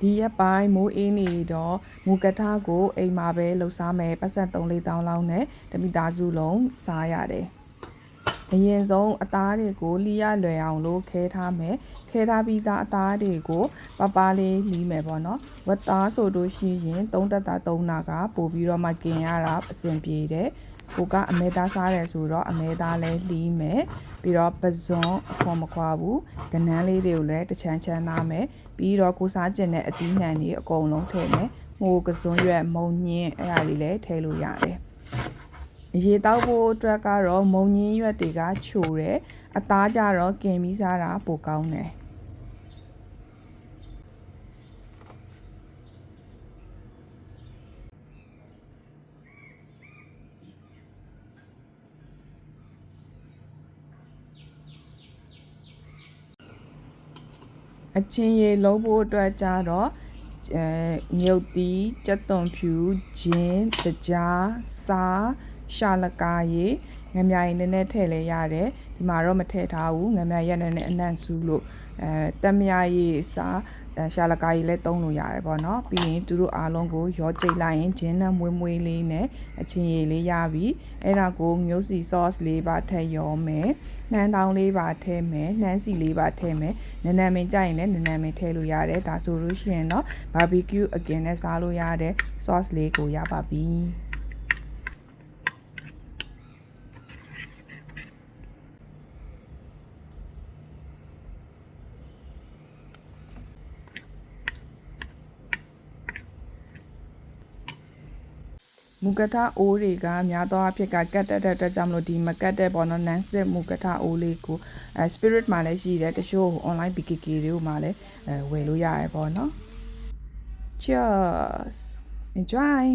ဒီရက်ပိုင်းမိုးအေးနေတော့မူကထားကိုအိမ်မှာပဲလှူစားမယ်ပတ်စံ3လေးတောင်းလောက်နဲ့တမိသားစုလုံးစားရတယ်အရင်ဆုံးအသားတွေကိုလီရလွယ်အောင်လို့ခဲထားမယ်ခဲထားပြီးသားအသားတွေကိုပပလေးလီးမယ်ပေါ့နော်ဝတ်သားဆိုလို့ရှိရင်3တက်တာ3နာကပို့ပြီးတော့မှกินရတာအဆင်ပြေတယ် ကိုကအမဲသားစားတယ်ဆိုတော့အမဲသားလဲလှီးမယ်ပြီးတော့ပဇွန်အခွန်မခွာဘူးကနန်းလေးတွေကိုလည်းတစ်ချမ်းချမ်းသားမယ်ပြီးတော့ကိုစားကျင်တဲ့အသီးနှံတွေအကုန်လုံးထည့်မယ်ငိုကစွန်းရွက်မုံညင်းအဲ့ဒါတွေလည်းထည့်လို့ရတယ်အရေးတောက်ဖို့အတွက်ကတော့မုံညင်းရွက်တွေကချိုတယ်အသားကြတော့กินပြီးစားတာပိုကောင်းတယ် အချင်းရေလုံးဖို့အတွက်ကြတော့အဲမြုပ်သီးကြက်သွန်ဖြူဂျင်းတကြားစားရှာလကာရေငမြရီနည်းနည်းထည့်လဲရတယ်ဒီမှာတော့မထည့်ထားဘူးငမြရက်နည်းနည်းအနံ့စူးလို့အဲတက်မရရေစားအဲ ရှာလကာရေလည်းတုံးလို့ရတယ်ပေါ့နော်ပြီးရင်သူတို့အားလုံးကိုရောကြိတ်လိုက်ရင်ဂျင်းနဲ့မွေးမွေးလေးနဲ့အချင်းရည်လေးရပြီအဲ့ဒါကိုမျိုးစီ sauce လေးပါထည့်ရောမယ်နှမ်းတောင်းလေးပါထည့်မယ်နှမ်းစီလေးပါထည့်မယ်နန်းနန်းမင်းကြိုက်ရင်လည်းနန်းနန်းမင်းထည့်လို့ရတယ်ဒါဆိုလို့ရှိရင်တော့ barbecue again နဲ့စားလို့ရတဲ့ sauce လေးကိုရပါပြီ မူကထအိုးတွေကများသောအားဖြင့်ကကတ်တက်တဲ့အတွက်ကြောင့်မလို့ဒီမကတ်တဲ့ပေါ့နော်နန်းစစ်မူကထအိုးလေးကိုအဲ spirit မှာလည်းရှိတယ်တချို့ online BKK တွေကိုမှလည်းအဲဝယ်လို့ရတယ်ပေါ့နော် cheers enjoy